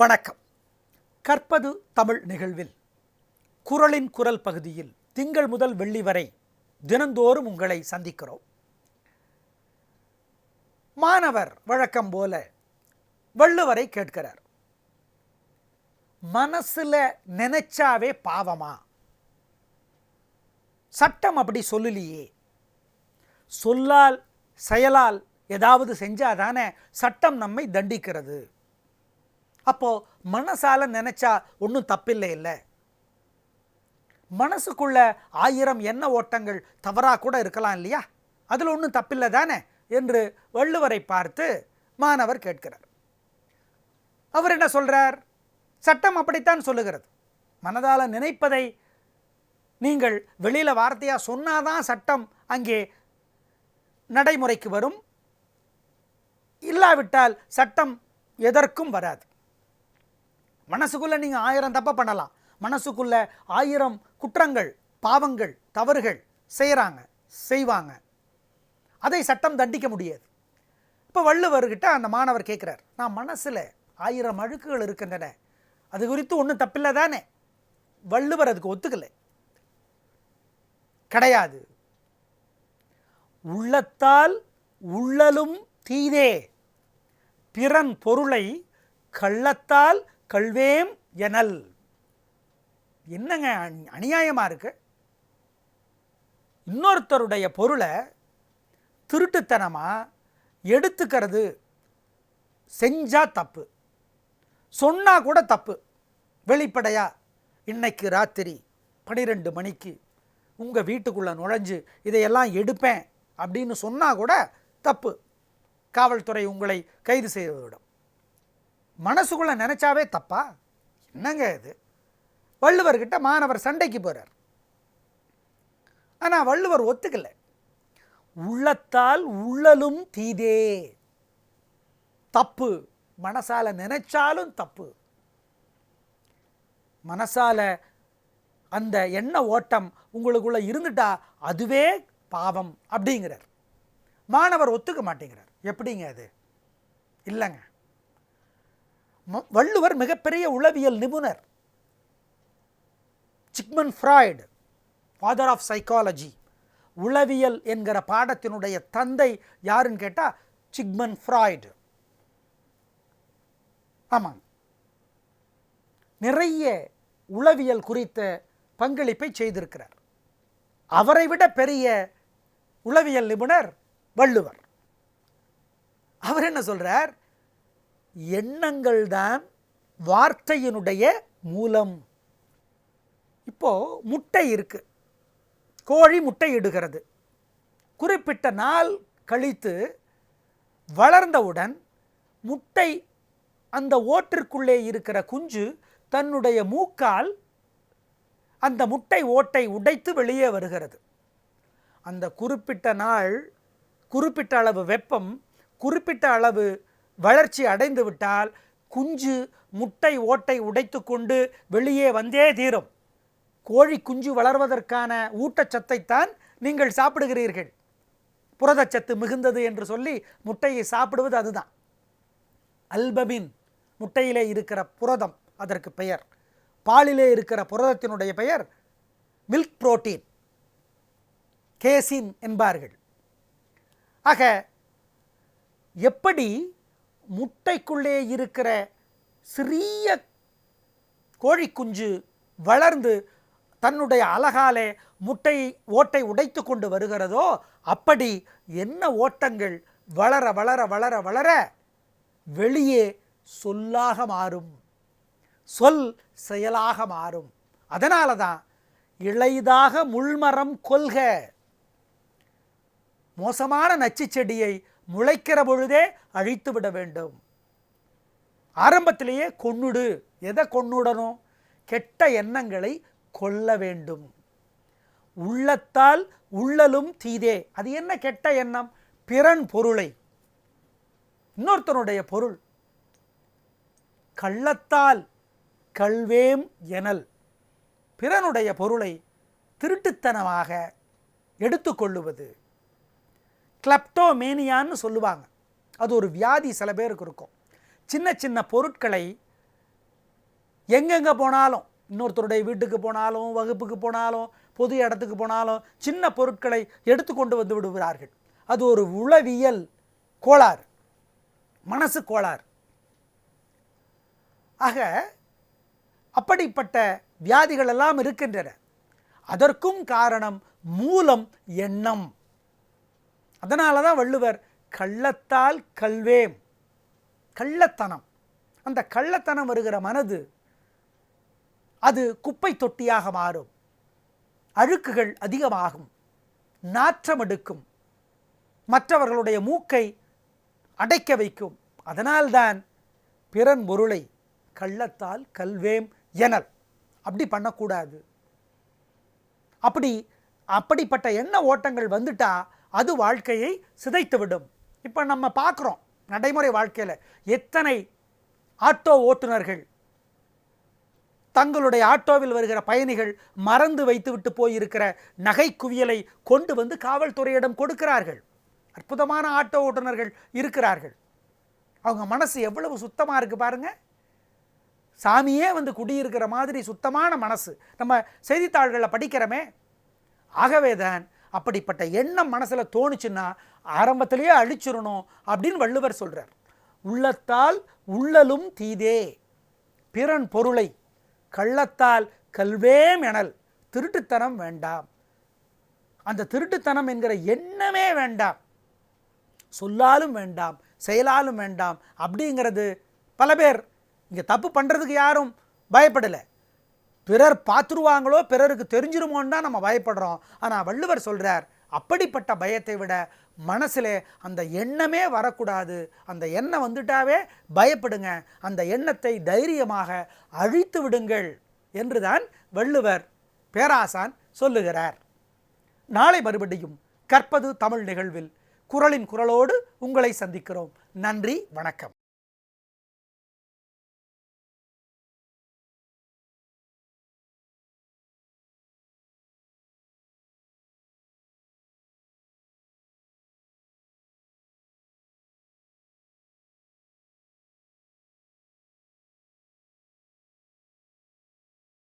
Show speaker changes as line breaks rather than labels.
வணக்கம். கற்பது தமிழ் நிகழ்வில். குரலின் குரல் பகுதியில் திங்கள் முதல் வெள்ளி வரை தினந்தோறும் உங்களை சந்திக்கிறோம். மாணவர் வழக்கம் போல வள்ளுவரை கேட்கிறார். மனசுல நினைச்சாவே பாவமா? சட்டம் அப்படி சொல்லலையே. சொல்லால் செயலால் ஏதாவது செஞ்சாதானே சட்டம் நம்மை தண்டிக்கிறது. அப்போது மனசால் நினச்சா ஒன்றும் தப்பில்லை இல்லை. மனசுக்குள்ள ஆயிரம் எண்ண ஓட்டங்கள் தவறாக கூட இருக்கலாம் இல்லையா? அதில் ஒன்றும் தப்பில்லை தானே? என்று வள்ளுவரை பார்த்து மாணவர் கேட்கிறார். அவர் என்ன சொல்கிறார் சட்டம் அப்படித்தான் சொல்லுகிறது. மனதால் நினைப்பதை நீங்கள் வெளியில் வார்த்தையாக சொன்னாதான் சட்டம் அங்கே நடைமுறைக்கு வரும். இல்லாவிட்டால் சட்டம் எதற்கும் வராது. மனசுக்குள்ளே நீங்கள் ஆயிரம் தப்பை பண்ணலாம். மனசுக்குள்ள ஆயிரம் குற்றங்கள் பாவங்கள் தவறுகள் செய்கிறாங்க செய்வாங்க. அதை சட்டம் தண்டிக்க முடியாது. இப்போ வள்ளுவர்கிட்ட அந்த மாணவர் கேட்குறார் நான் மனசில் ஆயிரம் அழுக்குகள் இருக்கின்றன அது குறித்து ஒன்றும் தப்பில்லை தானே? வள்ளுவர் அதுக்கு ஒத்துக்கலை. கிடையாது. உள்ளத்தால் உள்ளலும் தீதே. பிறன் பொருளை கள்ளத்தால் கல்வேம் எனல். என்னங்க அந்- இருக்குது இன்னொருத்தருடைய பொருளை திருட்டுத்தனமாக எடுத்துக்கிறது செஞ்சால் தப்பு. சொன்னால் கூட தப்பு. வெளிப்படையாக இன்னைக்கு ராத்திரி பன்னிரெண்டு மணிக்கு உங்கள் வீட்டுக்குள்ளே நுழைஞ்சு இதையெல்லாம் எடுப்பேன் அப்படின்னு சொன்னால் கூட தப்பு. காவல்துறை உங்களை கைது செய்துவிடும் மனசுக்குள்ளே நினச்சாவே தப்பா? என்னங்க இது? வள்ளுவர்கிட்ட மாணவர் சண்டைக்கு போகிறார் ஆனால் வள்ளுவர் ஒத்துக்கல. உள்ளத்தால் உள்ளலும் தீதே. தப்பு. மனசால நினைச்சாலும் தப்பு. மனசால அந்த எண்ண ஓட்டம் உங்களுக்குள்ள இருந்துட்டா அதுவே பாவம் அப்படிங்கிறார். மாணவர் ஒத்துக்க மாட்டேங்கிறார். எப்படிங்க அது? இல்லைங்க. வள்ளுவர் மிகப்பெரிய உளவியல் நிபுணர். Sigmund Freud father of psychology உளவியல் என்கிற பாடத்தினுடைய தந்தை யாருன்னு கேட்டால் சிக்மன் ஃப்ராய்டு. ஆமாங்க. நிறைய உளவியல் குறித்த பங்களிப்பை செய்திருக்கிறார். அவரை விட பெரிய உளவியல் நிபுணர் வள்ளுவர். அவர் என்ன சொல்கிறார் எண்ணங்கள் தான் வார்த்தையினுடைய மூலம். இப்போது முட்டை இருக்குது கோழி முட்டை இடுகிறது. குறிப்பிட்ட நாள் கழித்து வளர்ந்தவுடன் முட்டை அந்த ஓட்டிற்குள்ளே இருக்கிற குஞ்சு தன்னுடைய மூக்கால் அந்த முட்டை ஓட்டை உடைத்து வெளியே வருகிறது. அந்த குறிப்பிட்ட நாள் குறிப்பிட்ட அளவு வெப்பம் குறிப்பிட்ட அளவு வளர்ச்சி அடைந்து விட்டால் குஞ்சு முட்டை ஓட்டை உடைத்து கொண்டு வெளியே வந்தே தீரும். கோழி குஞ்சு வளர்வதற்கான ஊட்டச்சத்தைத்தான் நீங்கள் சாப்பிடுகிறீர்கள். புரதச்சத்து மிகுந்தது என்று சொல்லி முட்டையை சாப்பிடுவது அதுதான். அல்பமின் முட்டையிலே இருக்கிற புரதம் அதற்கு பெயர். பாலிலே இருக்கிற புரதத்தினுடைய பெயர் மில்க் புரோட்டீன். கேசின் என்பார்கள். ஆக எப்படி முட்டைக்குள்ளே இருக்கிற சிறிய கோழிக்குஞ்சு வளர்ந்து தன்னுடைய அழகாலே முட்டை ஓட்டை உடைத்து கொண்டு வருகிறதோ அப்படி என்ன ஓட்டங்கள் வளர வளர வளர வளர வெளியே சொல்லாக மாறும். சொல் செயலாக மாறும். அதனால தான் இளைதாக முள்மரம் கொள்க. மோசமான நச்சு செடியை முளைக்கிற பொழுதே அழித்து விட வேண்டும். ஆரம்பத்திலேயே கொன்னுடு. எதை கொன்னுடணும்? கெட்ட எண்ணங்களை கொல்ல வேண்டும். உள்ளத்தால் உள்ளலும் தீதே. அது என்ன கெட்ட எண்ணம்? பிறன் பொருளை. இன்னொருத்தனுடைய பொருள். கள்ளத்தால் கல்வேம் எனல். பிறனுடைய பொருளை திருட்டுத்தனமாக எடுத்துக்கொள்ளுவது. கிளப்டோமேனியான்னு சொல்லுவாங்க. அது ஒரு வியாதி சில பேருக்கு இருக்கும். சின்ன சின்ன பொருட்களை எங்கெங்கே போனாலும் இன்னொருத்தருடைய வீட்டுக்கு போனாலும் வகுப்புக்கு போனாலும் பொது இடத்துக்கு போனாலும் சின்ன பொருட்களை எடுத்துக்கொண்டு வந்து விடுகிறார்கள். அது ஒரு உளவியல் கோளாறு மனசு கோளாறு. ஆக அப்படிப்பட்ட வியாதிகள் எல்லாம் இருக்கின்றன. அதற்கும் காரணம் மூலம் எண்ணம். அதனால தான் வள்ளுவர் கள்ளத்தால் கல்வேம் கள்ளத்தனம். அந்த கள்ளத்தனம் வருகிற மனது அது குப்பை தொட்டியாக மாறும். அழுக்குகள் அதிகமாகும். நாற்றம் எடுக்கும். மற்றவர்களுடைய மூக்கை அடைக்க வைக்கும். அதனால்தான் பிறன் பொருளை கள்ளத்தால் கல்வேம் எனல். அப்படி பண்ணக்கூடாது. அப்படி அப்படிப்பட்ட எண்ண ஓட்டங்கள் வந்துட்டா அது வாழ்க்கையை சிதைத்துவிடும். இப்போ நம்ம பார்க்குறோம் நடைமுறை வாழ்க்கையில் எத்தனை ஆட்டோ ஓட்டுநர்கள் தங்களுடைய ஆட்டோவில் வருகிற பயணிகள் மறந்து வைத்துவிட்டு போயிருக்கிற நகை குவியலை கொண்டு வந்து காவல்துறையிடம் கொடுக்கிறார்கள். அற்புதமான ஆட்டோ ஓட்டுநர்கள் இருக்கிறார்கள். அவங்க மனசு எவ்வளவு சுத்தமாக இருக்குது பாருங்கள் சாமியே வந்து குடியிருக்கிற மாதிரி சுத்தமான மனசு. நம்ம செய்தித்தாள்களில் படிக்கிறோமே. ஆகவே தான் அப்படிப்பட்ட எண்ணம் மனசில் தோணுச்சுன்னா ஆரம்பத்திலேயே அழிச்சிடணும் அப்படின்னு வள்ளுவர் சொல்கிறார் உள்ளத்தால் உள்ளலும் தீதே பிறன் பொருளை கள்ளத்தால் கல்வேம் எனல் திருட்டுத்தனம் வேண்டாம். அந்த திருட்டுத்தனம் என்கிற எண்ணமே வேண்டாம். சொல்லாலும் வேண்டாம் செயலாலும் வேண்டாம் அப்படிங்கிறது பல பேர் இங்கே தப்பு பண்ணுறதுக்கு யாரும் பயப்படலை. பிறர் பார்த்துருவாங்களோ பிறருக்கு தெரிஞ்சிருமோன்னு தான் நம்ம பயப்படுறோம். ஆனால் வள்ளுவர் சொல்கிறார் அப்படிப்பட்ட பயத்தை விட மனசில் அந்த எண்ணமே வரக்கூடாது. அந்த எண்ணம் வந்துட்டாவே பயப்படுங்க. அந்த எண்ணத்தை தைரியமாக அழித்து விடுங்கள் என்றுதான் வள்ளுவர் பேராசான் சொல்லுகிறார். நாளை மறுபடியும் கற்பது தமிழ் நிகழ்வில். குரலின் குரலோடு உங்களை சந்திக்கிறோம். நன்றி வணக்கம்.